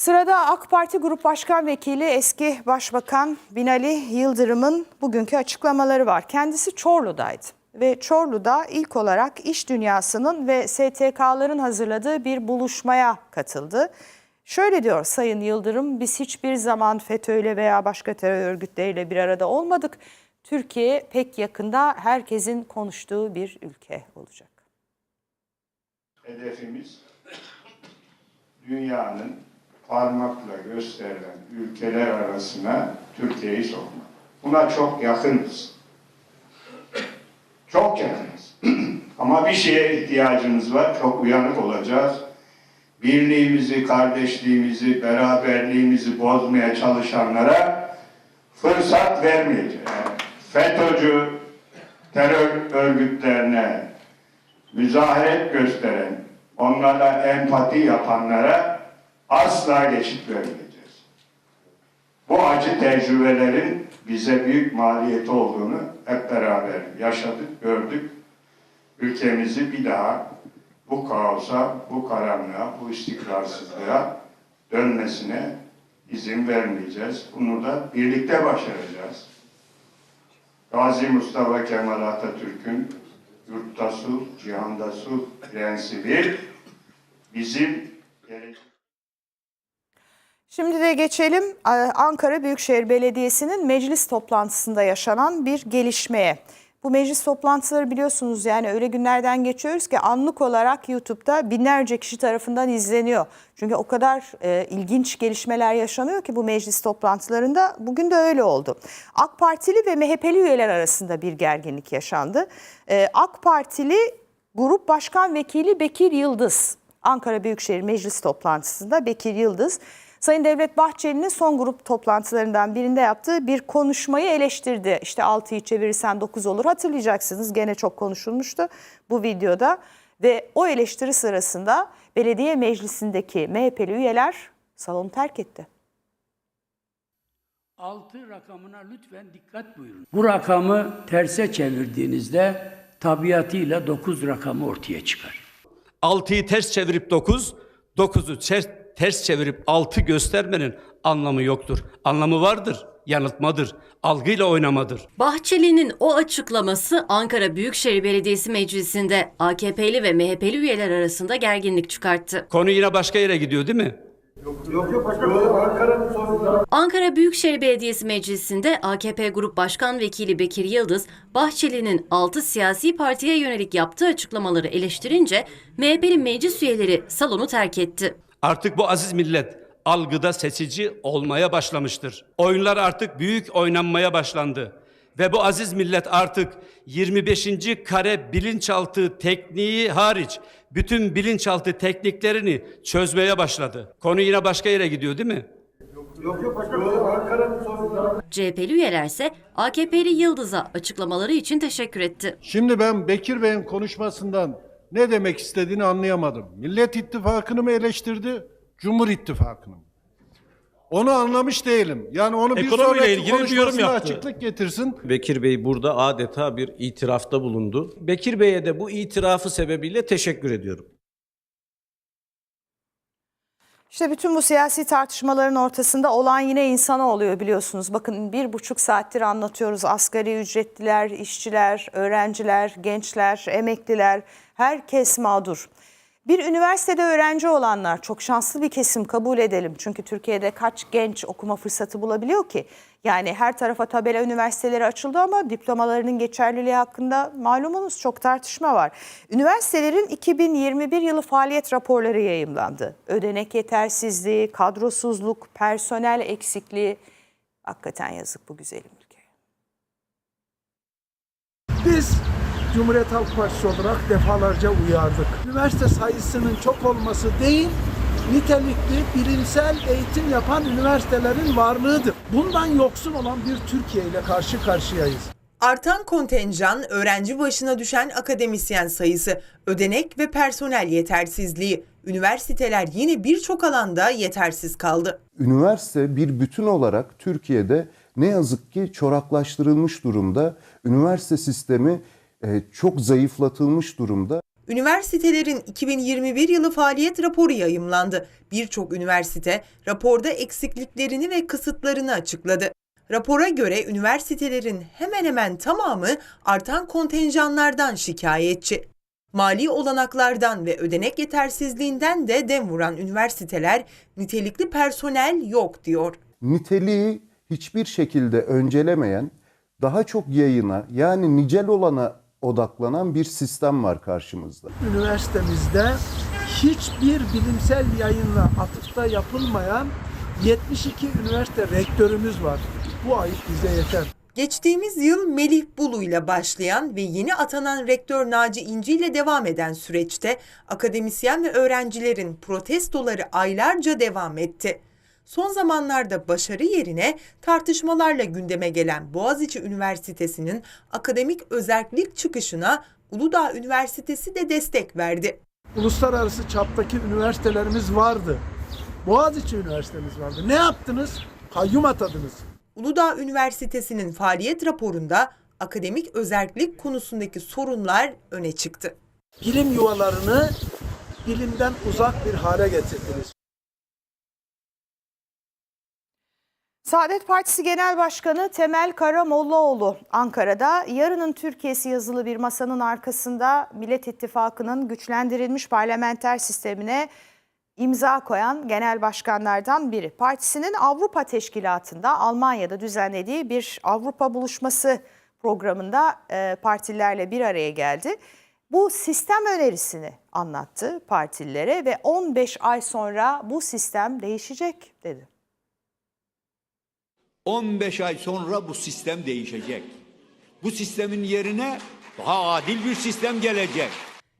Sırada AK Parti Grup Başkan Vekili eski Başbakan Binali Yıldırım'ın bugünkü açıklamaları var. Kendisi Çorlu'daydı ve Çorlu'da ilk olarak iş dünyasının ve STK'ların hazırladığı bir buluşmaya katıldı. Şöyle diyor Sayın Yıldırım, biz hiçbir zaman FETÖ'yle veya başka terör örgütleriyle bir arada olmadık. Türkiye pek yakında herkesin konuştuğu bir ülke olacak. Hedefimiz dünyanın parmakla gösterilen ülkeler arasına Türkiye'yi sokmak. Buna çok yakınız. Çok yakınız. Ama bir şeye ihtiyacımız var. Çok uyanık olacağız. Birliğimizi, kardeşliğimizi, beraberliğimizi bozmaya çalışanlara fırsat vermeyeceğiz. Yani FETÖ'cü terör örgütlerine müzaharet gösteren, onlarla empati yapanlara asla geçit vermeyeceğiz. Bu acı tecrübelerin bize büyük maliyeti olduğunu hep beraber yaşadık, gördük. Ülkemizi bir daha bu kaosa, bu karanlığa, bu istikrarsızlığa dönmesine izin vermeyeceğiz. Bunu da birlikte başaracağız. Gazi Mustafa Kemal Atatürk'ün yurtta sulh, cihanda sulh prensibi bizim gelecek Şimdi de geçelim e, Ankara Büyükşehir Belediyesi'nin meclis toplantısında yaşanan bir gelişmeye. Bu meclis toplantıları biliyorsunuz yani öyle günlerden geçiyoruz ki anlık olarak YouTube'da binlerce kişi tarafından izleniyor. Çünkü o kadar e, ilginç gelişmeler yaşanıyor ki bu meclis toplantılarında bugün de öyle oldu. AK Partili ve MHP'li üyeler arasında bir gerginlik yaşandı. E, AK Partili Grup Başkan Vekili Bekir Yıldız Ankara Büyükşehir Meclis toplantısında Bekir Yıldız Sayın Devlet Bahçeli'nin son grup toplantılarından birinde yaptığı bir konuşmayı eleştirdi. İşte 6'yı çevirirsen 9 olur hatırlayacaksınız gene çok konuşulmuştu bu videoda. Ve o eleştiri sırasında belediye meclisindeki MHP'li üyeler salonu terk etti. 6 rakamına lütfen dikkat buyurun. Bu rakamı terse çevirdiğinizde tabiatıyla 9 rakamı ortaya çıkar. 6'yı ters çevirip 9, 9'u ters, ters çevirip 6 göstermenin anlamı yoktur. Anlamı vardır, yanıltmadır, algıyla oynamadır. Bahçeli'nin o açıklaması Ankara Büyükşehir Belediyesi Meclisi'nde AKP'li ve MHP'li üyeler arasında gerginlik çıkarttı. Konu yine başka yere gidiyor değil mi? Ankara Büyükşehir Belediyesi Meclisi'nde AKP Grup Başkan Vekili Bekir Yıldız, Bahçeli'nin 6 siyasi partiye yönelik yaptığı açıklamaları eleştirince MHP'li meclis üyeleri salonu terk etti. Artık bu aziz millet algıda seçici olmaya başlamıştır. Oyunlar artık büyük oynanmaya başlandı. Ve bu aziz millet artık 25. kare bilinçaltı tekniği hariç bütün bilinçaltı tekniklerini çözmeye başladı. Konu yine başka yere gidiyor değil mi? CHP'li üyelerse AKP'li Yıldız'a açıklamaları için teşekkür etti. Şimdi ben Bekir Bey'in konuşmasından ne demek istediğini anlayamadım. Millet İttifakı'nı mı eleştirdi, Cumhur İttifakı'nı mı? Onu anlamış değilim. Yani onu bir Ekonomiyle sonraki ilgili bir yorum konuşmasında yaptı. açıklık getirsin. Bekir Bey burada adeta bir itirafta bulundu. Bekir Bey'e de bu itirafı sebebiyle teşekkür ediyorum. İşte bütün bu siyasi tartışmaların ortasında olan yine insana oluyor biliyorsunuz. Bakın bir buçuk saattir anlatıyoruz. Asgari ücretliler, işçiler, öğrenciler, gençler, emekliler herkes mağdur. Bir üniversitede öğrenci olanlar çok şanslı bir kesim kabul edelim. Çünkü Türkiye'de kaç genç okuma fırsatı bulabiliyor ki? Yani her tarafa tabela üniversiteleri açıldı ama diplomalarının geçerliliği hakkında malumunuz çok tartışma var. Üniversitelerin 2021 yılı faaliyet raporları yayımlandı. Ödenek yetersizliği, kadrosuzluk, personel eksikliği. Hakikaten yazık bu güzelim ülkeye. Biz Cumhuriyet Halk Partisi olarak defalarca uyardık. Üniversite sayısının çok olması değil, nitelikli bilimsel eğitim yapan üniversitelerin varlığıdır. Bundan yoksun olan bir Türkiye ile karşı karşıyayız. Artan kontenjan, öğrenci başına düşen akademisyen sayısı, ödenek ve personel yetersizliği. Üniversiteler yine birçok alanda yetersiz kaldı. Üniversite bir bütün olarak Türkiye'de ne yazık ki çoraklaştırılmış durumda. Üniversite sistemi çok zayıflatılmış durumda. Üniversitelerin 2021 yılı faaliyet raporu yayımlandı. Birçok üniversite raporda eksikliklerini ve kısıtlarını açıkladı. Rapora göre üniversitelerin hemen hemen tamamı artan kontenjanlardan şikayetçi. Mali olanaklardan ve ödenek yetersizliğinden de dem vuran üniversiteler nitelikli personel yok diyor. Niteliği hiçbir şekilde öncelemeyen, daha çok yayına yani nicel olana odaklanan bir sistem var karşımızda. Üniversitemizde hiçbir bilimsel yayınla atıfta yapılmayan 72 üniversite rektörümüz var. Bu ayıp bize yeter. Geçtiğimiz yıl Melih Bulu ile başlayan ve yeni atanan rektör Naci İnci ile devam eden süreçte akademisyen ve öğrencilerin protestoları aylarca devam etti. Son zamanlarda başarı yerine tartışmalarla gündeme gelen Boğaziçi Üniversitesi'nin akademik özerklik çıkışına Uludağ Üniversitesi de destek verdi. Uluslararası çaptaki üniversitelerimiz vardı. Boğaziçi Üniversitemiz vardı. Ne yaptınız? Kayyum atadınız. Uludağ Üniversitesi'nin faaliyet raporunda akademik özerklik konusundaki sorunlar öne çıktı. Bilim yuvalarını bilimden uzak bir hale getirdiniz. Saadet Partisi Genel Başkanı Temel Karamollaoğlu Ankara'da yarının Türkiye'si yazılı bir masanın arkasında Millet İttifakı'nın güçlendirilmiş parlamenter sistemine imza koyan genel başkanlardan biri. Partisinin Avrupa Teşkilatı'nda Almanya'da düzenlediği bir Avrupa buluşması programında e, partililerle bir araya geldi. Bu sistem önerisini anlattı partililere ve 15 ay sonra bu sistem değişecek dedi. 15 ay sonra bu sistem değişecek. Bu sistemin yerine daha adil bir sistem gelecek.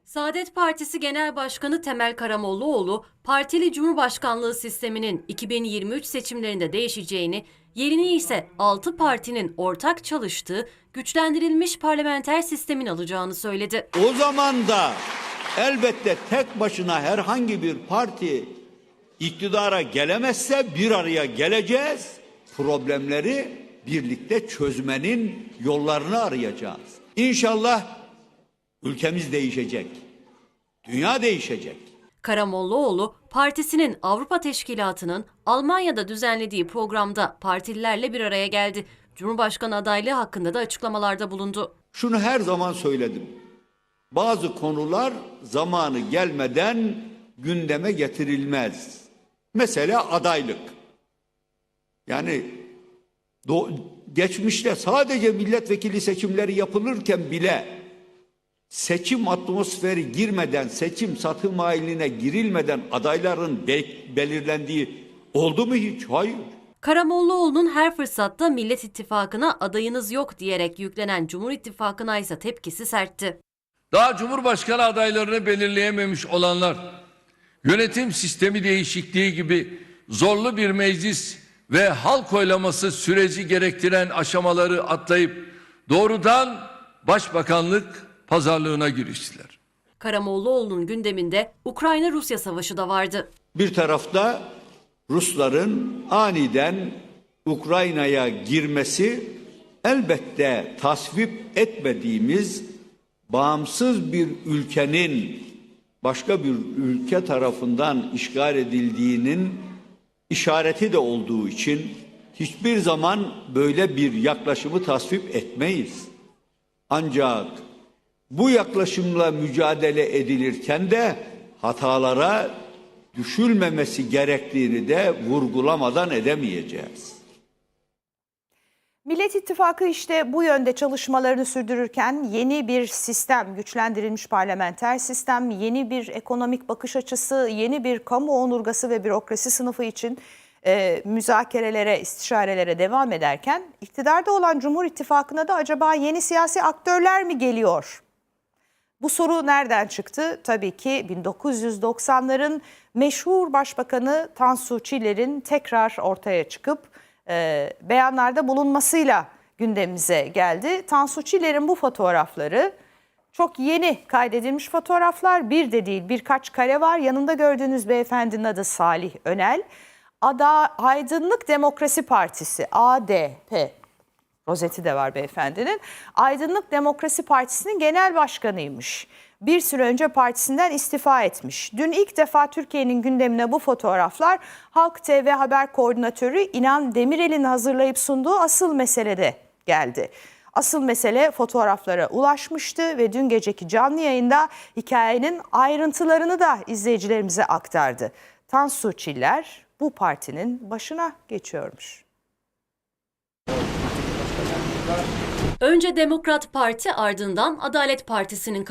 Saadet Partisi Genel Başkanı Temel Karamollaoğlu, partili Cumhurbaşkanlığı sisteminin 2023 seçimlerinde değişeceğini, yerini ise 6 partinin ortak çalıştığı güçlendirilmiş parlamenter sistemin alacağını söyledi. O zaman da elbette tek başına herhangi bir parti iktidara gelemezse bir araya geleceğiz. Problemleri birlikte çözmenin yollarını arayacağız. İnşallah ülkemiz değişecek. Dünya değişecek. Karamollaoğlu, partisinin Avrupa Teşkilatı'nın Almanya'da düzenlediği programda partililerle bir araya geldi. Cumhurbaşkanı adaylığı hakkında da açıklamalarda bulundu. Şunu her zaman söyledim. Bazı konular zamanı gelmeden gündeme getirilmez. Mesela adaylık. Yani do- geçmişte sadece milletvekili seçimleri yapılırken bile seçim atmosferi girmeden, seçim satım haline girilmeden adayların be- belirlendiği oldu mu hiç? Hayır. Karamollaoğlu'nun her fırsatta Millet İttifakı'na adayınız yok diyerek yüklenen Cumhur İttifakı'na ise tepkisi sertti. Daha Cumhurbaşkanı adaylarını belirleyememiş olanlar, yönetim sistemi değişikliği gibi zorlu bir meclis ve halk oylaması süreci gerektiren aşamaları atlayıp doğrudan başbakanlık pazarlığına giriştiler. Karamollaoğlu'nun gündeminde Ukrayna-Rusya savaşı da vardı. Bir tarafta Rusların aniden Ukrayna'ya girmesi elbette tasvip etmediğimiz bağımsız bir ülkenin başka bir ülke tarafından işgal edildiğinin işareti de olduğu için hiçbir zaman böyle bir yaklaşımı tasvip etmeyiz. Ancak bu yaklaşımla mücadele edilirken de hatalara düşülmemesi gerektiğini de vurgulamadan edemeyeceğiz. Millet İttifakı işte bu yönde çalışmalarını sürdürürken yeni bir sistem, güçlendirilmiş parlamenter sistem, yeni bir ekonomik bakış açısı, yeni bir kamu onurgası ve bürokrasi sınıfı için e, müzakerelere, istişarelere devam ederken iktidarda olan Cumhur İttifakı'na da acaba yeni siyasi aktörler mi geliyor? Bu soru nereden çıktı? Tabii ki 1990'ların meşhur başbakanı Tansu Çiller'in tekrar ortaya çıkıp e, beyanlarda bulunmasıyla gündemimize geldi. Tansu Çiller'in bu fotoğrafları çok yeni kaydedilmiş fotoğraflar. Bir de değil birkaç kare var. Yanında gördüğünüz beyefendinin adı Salih Önel. Ada Aydınlık Demokrasi Partisi ADP rozeti de var beyefendinin. Aydınlık Demokrasi Partisi'nin genel başkanıymış. Bir süre önce partisinden istifa etmiş. Dün ilk defa Türkiye'nin gündemine bu fotoğraflar Halk TV Haber Koordinatörü İnan Demirel'in hazırlayıp sunduğu asıl meselede geldi. Asıl mesele fotoğraflara ulaşmıştı ve dün geceki canlı yayında hikayenin ayrıntılarını da izleyicilerimize aktardı. Tansu Çiller bu partinin başına geçiyormuş. Önce Demokrat Parti ardından Adalet Partisi'nin kapı